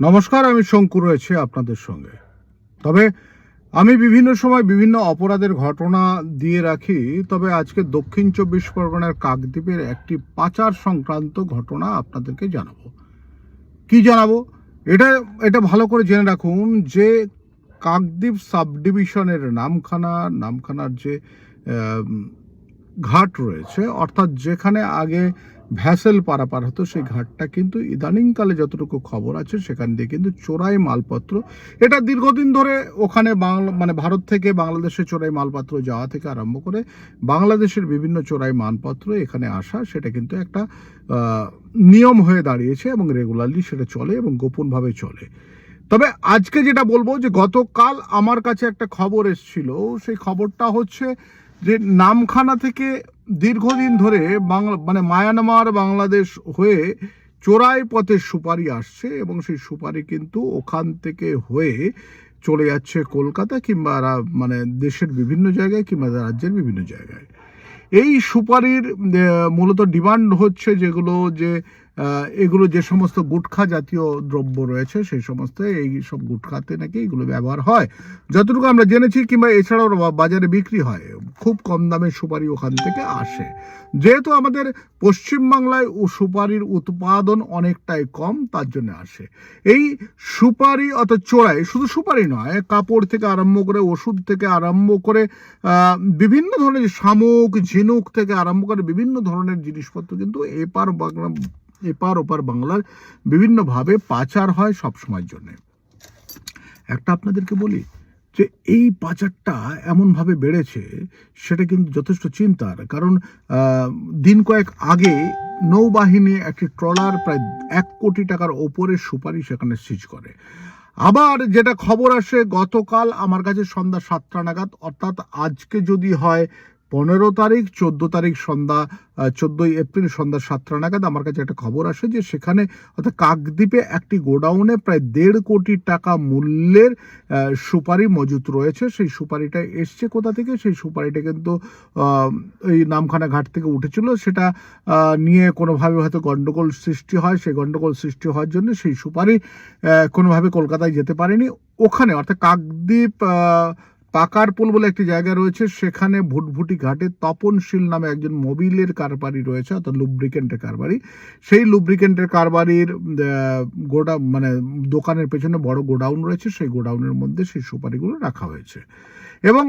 নমস্কার, আমি শঙ্কু রয়েছে আপনাদের সঙ্গে। তবে আমি বিভিন্ন সময় বিভিন্ন অপরাধের ঘটনা দিয়ে রাখি, তবে আজকে দক্ষিণ চব্বিশ পরগনার কাকদ্বীপের একটি পাচার সংক্রান্ত ঘটনা আপনাদেরকে জানাব। কি জানাব? এটা এটা ভালো করে জেনে রাখুন যে কাকদ্বীপ সাব ডিভিশনের নামখানা, নামখানার যে ঘাট রয়েছে, অর্থাৎ যেখানে আগে ভ্যাসেল পারাপার হতো, সেই ঘাটটা কিন্তু ইদানিংকালে যতটুকু খবর আছে, সেখান দিয়ে কিন্তু চোরাই মালপত্র, এটা দীর্ঘদিন ধরে ওখানে বাংলা মানে ভারত থেকে বাংলাদেশে চোরাই মালপত্র যাওয়া থেকে আরম্ভ করে বাংলাদেশের বিভিন্ন চোরাই মালপত্র এখানে আসা, সেটা কিন্তু একটা নিয়ম হয়ে দাঁড়িয়েছে এবং রেগুলারলি সেটা চলে এবং গোপনভাবে চলে। তবে আজকে যেটা বলব যে গতকাল আমার কাছে একটা খবর এসেছিল, সেই খবরটা হচ্ছে যে নামখানা থেকে দীর্ঘদিন ধরে বাংলা মানে মায়ানমার, বাংলাদেশ হয়ে চোরাই পথে সুপারি আসছে এবং সেই সুপারি কিন্তু ওখান থেকে হয়ে চলে যাচ্ছে কলকাতা কিংবা মানে দেশের বিভিন্ন জায়গায় কিংবা রাজ্যের বিভিন্ন জায়গায়। এই সুপারির মূলত ডিমান্ড হচ্ছে যেগুলো যে এগুলো যে সমস্ত গুটখা জাতীয় দ্রব্য রয়েছে, সেই সমস্ত এই সব গুটখাতে নাকি এগুলো ব্যবহার হয়। যতটুকু আমরা জেনেছি কিংবা এছাড়াও বাজারে বিক্রি হয়, খুব কম দামে সুপারি ওখান থেকে আসে। যেহেতু আমাদের পশ্চিমবাংলায় ও সুপারির উৎপাদন অনেকটাই কম, তার জন্য আসে। এই সুপারি অত চোরাই শুধু সুপারি নয়, কাপড় থেকে আরম্ভ করে, ওষুধ থেকে আরম্ভ করে বিভিন্ন ধরনের শামুক, ঝিনুক থেকে আরম্ভ করে, বিভিন্ন ধরনের জিনিসপত্র কিন্তু এপার বাংলা এপার ওপার বাংলার বিভিন্নভাবে পাচার হয় সব সময়ের জন্যে। একটা আপনাদেরকে বলি যে, এই পাচারটা এমনভাবে বেড়েছে, সেটা কিন্তু যথেষ্ট চিন্তার। কারণ দিন কয়েক আগে নৌবাহিনী একটি ট্রলার প্রায় এক কোটি টাকার ওপরে সুপারি সেখানে সিজ করে। আবার যেটা খবর আসে, গতকাল আমার কাছে সন্ধ্যা সাতটা নাগাদ, অর্থাৎ আজকে যদি হয় পনেরো তারিখ, চোদ্দ তারিখ সন্ধ্যা চোদ্দোই এপ্রিল সন্ধ্যা সাতটা নাগাদ আমার কাছে একটা খবর আসে যে সেখানে অর্থাৎ কাকদ্বীপে একটি গোডাউনে প্রায় দেড় কোটি টাকা মূল্যের সুপারি মজুত রয়েছে। সেই সুপারিটা এসছে কোথা থেকে? সেই সুপারিটা কিন্তু এই নামখানা ঘাট থেকে উঠেছিল। সেটা নিয়ে কোনোভাবে হয়তো গন্ডগোল সৃষ্টি হয়। সেই গন্ডগোল সৃষ্টি হওয়ার জন্য সেই সুপারি কোনোভাবে কলকাতায় যেতে পারেনি। ওখানে অর্থাৎ কাকদ্বীপ পাকারপুল বলে একটি জায়গা রয়েছে। সেখানে ভুটভুটি ঘাটে তপনশীল নামে একজন মোবিলের কারবারি রয়েছে, অর্থাৎ লুব্রিকেন্টের কারবারি। সেই লুব্রিকেন্টের কারবারির গোডা মানে দোকানের পেছনে বড় গোডাউন রয়েছে। সেই গোডাউনের মধ্যে সেই সুপারিগুলো রাখা হয়েছে। এবং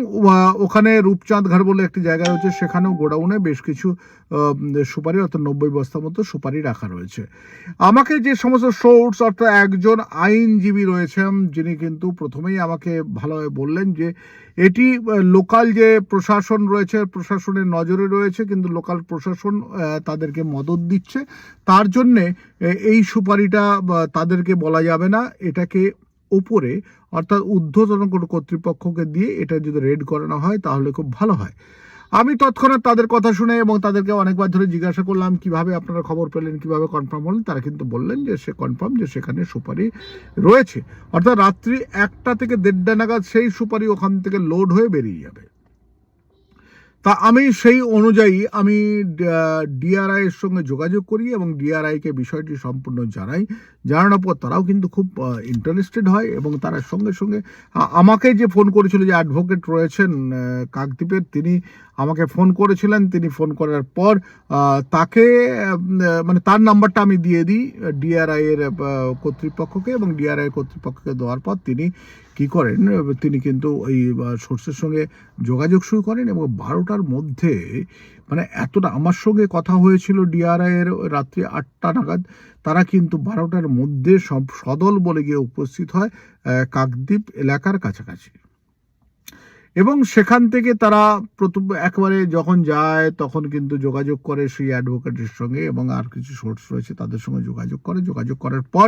ওখানে রূপচাঁদ ঘাট বলে একটি জায়গা রয়েছে, সেখানেও গোডাউনে বেশ কিছু সুপারি, অর্থাৎ নব্বই বস্তা মতো সুপারি রাখা রয়েছে। আমাকে যে সমস্ত সোর্স অর্থাৎ একজন আইনজীবী রয়েছেন, যিনি কিন্তু প্রথমেই আমাকে ভালোভাবে বললেন যে, এটি লোকাল যে প্রশাসন রয়েছে, প্রশাসনের নজরে রয়েছে, কিন্তু লোকাল প্রশাসন তাদেরকে মদত দিচ্ছে। তার জন্যে এই সুপারিটা তাদেরকে বলা যাবে না। এটাকে ওপরে অর্থাৎ ঊর্ধ্বতন কোনো কর্তৃপক্ষকে দিয়ে এটা যদি রেড করানো হয়, তাহলে খুব ভালো হয়। আমি তৎক্ষণাৎ তাদের কথা শুনে এবং তাদেরকে অনেকবার ধরে জিজ্ঞাসা করলাম, কীভাবে আপনারা খবর পেলেন, কীভাবে কনফার্ম হলেন, তারা কিন্তু বললেন যে সে কনফার্ম যে সেখানে সুপারি রয়েছে। অর্থাৎ রাত্রি একটা থেকে দেড়টা নাগাদ সেই সুপারি ওখান থেকে লোড হয়ে বেরিয়ে যাবে। তা আমি সেই অনুযায়ী আমি ডিআরআই এর সঙ্গে যোগাযোগ করি এবং ডিআরআইকে বিষয়টি সম্পূর্ণ জানাই। জানানোর পর তারাও কিন্তু খুব ইন্টারেস্টেড হয় এবং তারা সঙ্গে সঙ্গে আমাকে যে ফোন করেছিল যে অ্যাডভোকেট রয়েছেন কাকদ্বীপের, তিনি আমাকে ফোন করেছিলেন, তিনি ফোন করার পর তাকে মানে তার নাম্বারটা আমি দিয়ে দিই ডিআরআই এর কর্তৃপক্ষকে এবং ডিআরআই কর্তৃপক্ষকে দেওয়ার পর তিনি কি করেন? তিনি কিন্তু ওই সোর্সের সঙ্গে যোগাযোগ শুরু করেন এবং বারোটার মধ্যে মানে এতটা, আমার সঙ্গে কথা হয়েছিল ডিআরআইয়ের রাত্রি আটটা নাগাদ, তারা কিন্তু বারোটার মধ্যে সব সদল বলে গিয়ে উপস্থিত হয় কাকদ্বীপ এলাকার কাছাকাছি। এবং সেখান থেকে তারা প্রথম একবারে যখন যায়, তখন কিন্তু যোগাযোগ করে সেই অ্যাডভোকেটের সঙ্গে এবং আর কিছু সোর্স রয়েছে তাদের সঙ্গে যোগাযোগ করে। যোগাযোগ করার পর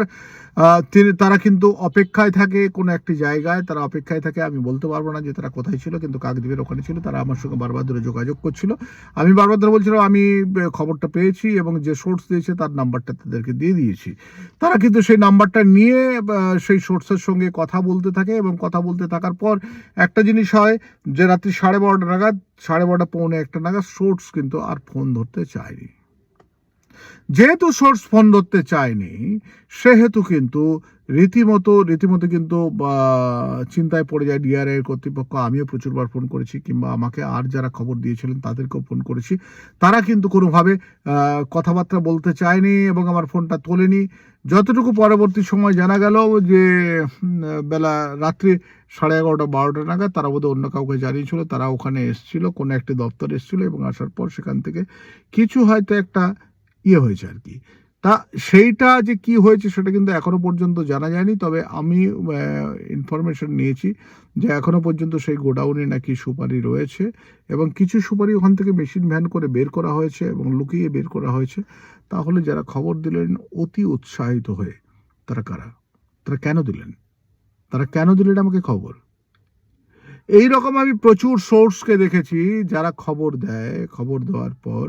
তিনি, তারা কিন্তু অপেক্ষায় থাকে কোনো একটি জায়গায়। তারা অপেক্ষায় থাকে, আমি বলতে পারব না যে তারা কোথায় ছিল, কিন্তু কাকদ্বীপের ওখানে ছিল। তারা আমার সঙ্গে বারবার ধরে যোগাযোগ করছিল। আমি বারবার ধরে বলছিলাম আমি খবরটা পেয়েছি এবং যে সোর্স দিয়েছে তার নাম্বারটা তাদেরকে দিয়ে দিয়েছি। তারা কিন্তু সেই নাম্বারটা নিয়ে সেই সোর্সের সঙ্গে কথা বলতে থাকে এবং কথা বলতে থাকার পর একটা জিনিস হয় যে রাত্রি সাড়ে বারোটা নাগাদ, সাড়ে বারোটা পৌনে একটা নাগাদ সোর্স কিন্তু আর ফোন ধরতে চায়নি। যেহেতু সোর্স ফোন ধরতে চায়নি, সেহেতু কিন্তু রীতিমতো রীতিমতো কিন্তু চিন্তায় পড়ে যায় ডিআরআই কর্তৃপক্ষ। আমিও প্রচুরবার ফোন করেছি, কিংবা আমাকে আর যারা খবর দিয়েছিলেন তাদেরকেও ফোন করেছি। তারা কিন্তু কোনোভাবে কথাবার্তা বলতে চায়নি এবং আমার ফোনটা তোলেনি। যতটুকু পরবর্তী সময় জানা গেল যে বেলা রাত্রি সাড়ে এগারোটা, বারোটা নাগাদ তারা বোধহয় অন্য কাউকে জানিয়েছিল। তারা ওখানে এসেছিল, কোনো একটি দপ্তর এসছিল এবং আসার পর সেখান থেকে কিছু হয়তো একটা ইয়ে হয়েছে আর কি। তা সেইটা যে কি হয়েছে সেটা কিন্তু এখনও পর্যন্ত জানা যায়নি, তবে আমি ইনফরমেশন নিয়েছি যে এখনও পর্যন্ত সেই গোডাউনে নাকি সুপারি রয়েছে এবং কিছু সুপারি ওখান থেকে মেশিন ভ্যান করে বের করা হয়েছে এবং লুকিয়ে বের করা হয়েছে। তাহলে যারা খবর দিলেন অতি উৎসাহিত হয়ে, তারা কারা? তারা কেন দিলেন? তারা কেন দিলেন আমাকে খবর? এই রকম আমি প্রচুর সোর্সকে দেখেছি যারা খবর দেয়, খবর দেওয়ার পর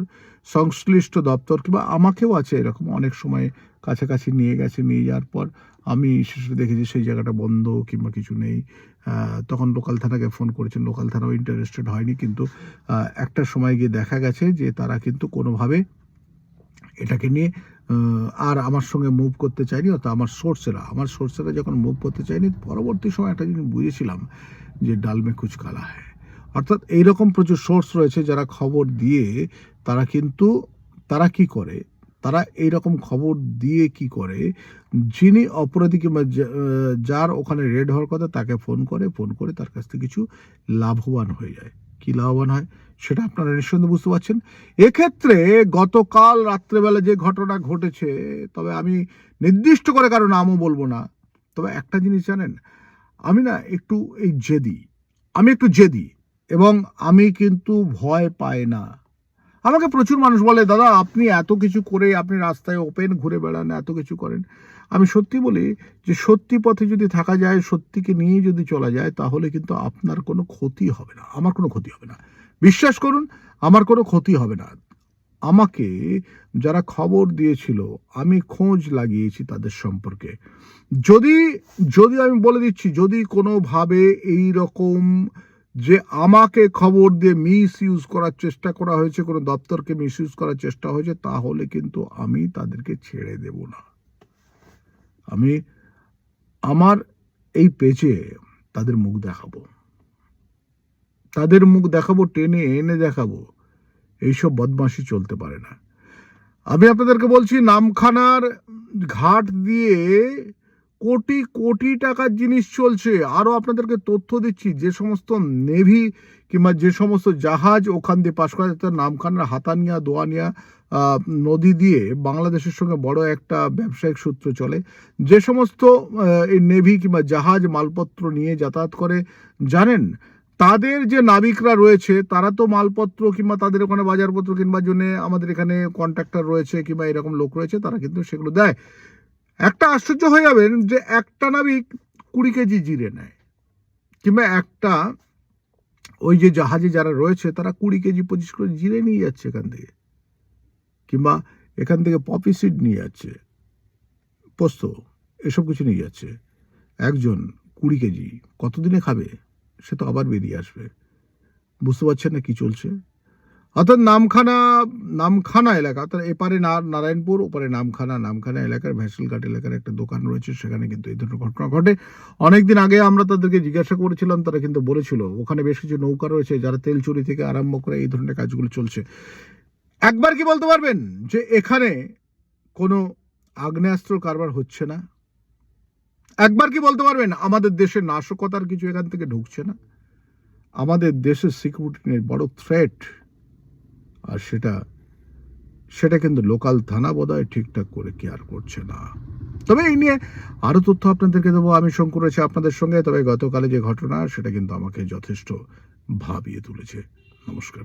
সংশ্লিষ্ট দপ্তর কিংবা আমাকেও আছে এরকম অনেক সময় কাছাকাছি নিয়ে গেছে, নিয়ে যাওয়ার পর আমি শেষে দেখেছি সেই জায়গাটা বন্ধ কিংবা কিছু নেই। তখন লোকাল থানাকে ফোন করেছেন, লোকাল থানাও ইন্টারেস্টেড হয়নি কিন্তু একটা সময় গিয়ে দেখা গেছে যে তারা কিন্তু কোনোভাবে এটাকে নিয়ে আর আমার সঙ্গে মুভ করতে চায়নি অর্থাৎ আমার সোর্সেরা আমার সোর্সেরা যখন মুভ করতে চায়নি, পরবর্তী সময় একটা জিনিস বুঝেছিলাম যে ডাল মে কুচ কালা হয় অর্থাৎ এইরকম প্রচুর সোর্স রয়েছে যারা খবর দিয়ে তারা কিন্তু তারা কি করে? তারা এই রকম খবর দিয়ে কি করে? যিনি অপরাধী কিংবা যার ওখানে রেড হওয়ার কথা তাকে ফোন করে ফোন করে তার কাছ থেকে কিছু লাভবান হয়ে যায়। কি লাভবান হয়? সেটা আপনারা নিঃসন্দেহে বুঝতে পারছেন। এক্ষেত্রে গতকাল রাত্রেবেলা যে ঘটনা ঘটেছে, তবে আমি নির্দিষ্ট করে কারও নামও বলব না। তবে একটা জিনিস জানেন আমি না একটু এই জেদি। আমি একটু জেদি এবং আমি কিন্তু ভয় পাই না। আমাকে প্রচুর মানুষ বলে, দাদা, আপনি এত কিছু করে আপনি রাস্তায় ওপেন ঘুরে বেড়ান, এত কিছু করেন। আমি সত্যি বলি যে, সত্যি পথে যদি থাকা যায়, সত্যিকে নিয়ে যদি চলা যায়, তাহলে কিন্তু আপনার কোনো ক্ষতি হবে না। আমার কোনো ক্ষতি হবে না। বিশ্বাস করুন, আমার কোনো ক্ষতি হবে না। আমাকে যারা খবর দিয়েছিল, আমি খোঁজ লাগিয়েছি তাদের সম্পর্কে। যদি যদি আমি বলে দিচ্ছি, যদি কোনোভাবে এই রকম যে আমাকে খবর দিয়ে মিস ইউজ করার চেষ্টা করা হয়েছে, কোনো দপ্তরকে মিস ইউজ করার চেষ্টা হয়েছে, তাহলে কিন্তু আমি তাদেরকে ছেড়ে দেব না। আমি আমার এই পেজে তাদের মুখ দেখাবো। তাদের মুখ দেখাবো, টেনে এনে দেখাবো। এইসব বদমাশি চলতে পারে না। আমি আপনাদেরকে বলছি, নামখানার ঘাট দিয়ে কোটি কোটি টাকার জিনিস চলছে। আরও আপনাদেরকে তথ্য দিচ্ছি, যে সমস্ত নেভি কিংবা যে সমস্ত জাহাজ ওখান দিয়ে পাশ করা যাচ্ছে নামখানার হাতানিয়া দোয়ানিয়া নদী দিয়ে বাংলাদেশের সঙ্গে বড় একটা ব্যবসায়িক সূত্র চলে। যে সমস্ত এই নেভি কিংবা জাহাজ মালপত্র নিয়ে যাতায়াত করে, জানেন তাদের যে নাবিকরা রয়েছে, তারা তো মালপত্র কিংবা তাদের ওখানে বাজারপত্র কিংবার জন্য আমাদের এখানে কন্ট্রাক্টর রয়েছে কিংবা এরকম লোক রয়েছে, তারা কিন্তু সেগুলো দেয়। একটা আশ্চর্য হয়ে যাবেন যে একটা নাবিক কুড়ি কেজি জিরে নেয়, কিংবা একটা ওই যে জাহাজে যারা রয়েছে, তারা কুড়ি কেজি পঁচিশ কেজি জিরে নিয়ে যাচ্ছে এখান থেকে, কিংবা এখান থেকে পপি সিড নিয়ে যাচ্ছে, পোস্ত, এসব কিছু নিয়ে যাচ্ছে। একজন কুড়ি কেজি কতদিনে খাবে? সে তো আবার বেরিয়ে আসবে। বুঝতে পারছেন না কি চলছে? অর্থাৎ নামখানা নামখানা এলাকা, অর্থাৎ এপারে নারায়ণপুর, ওপারে নামখানা নামখানা এলাকার ভ্যাসেলঘাট এলাকার একটা দোকান রয়েছে, সেখানে কিন্তু এই ধরনের ঘটনা ঘটে। অনেকদিন আগে আমরা তাদেরকে জিজ্ঞাসা করেছিলাম, তারা কিন্তু বলেছিল, ওখানে বেশ কিছু নৌকা রয়েছে যারা তেল চুরি থেকে আরম্ভ করে এই ধরনের কাজগুলো চলছে। একবার কি বলতে পারবেন যে এখানে কোনো আগ্নেয়াস্ত্র কারবার হচ্ছে না? একবার কি বলতে পারবেন? আমাদের দেশে নাশকতার কিছু এখান থেকে ঢুকছে না। আমাদের দেশের সিকিউরিটি নিয়ে বড় থ্রেট আর সেটা সেটা কিন্তু লোকাল থানা বোধহয় ঠিকঠাক করে কেয়ার করছে না। তবে এই নিয়ে আরও তথ্য আপনাদেরকে দেবো। আমি শঙ্কর আছি আপনাদের সঙ্গে। তবে গতকালে যে ঘটনা, সেটা কিন্তু আমাকে যথেষ্ট ভাবিয়ে তুলেছে। নমস্কার।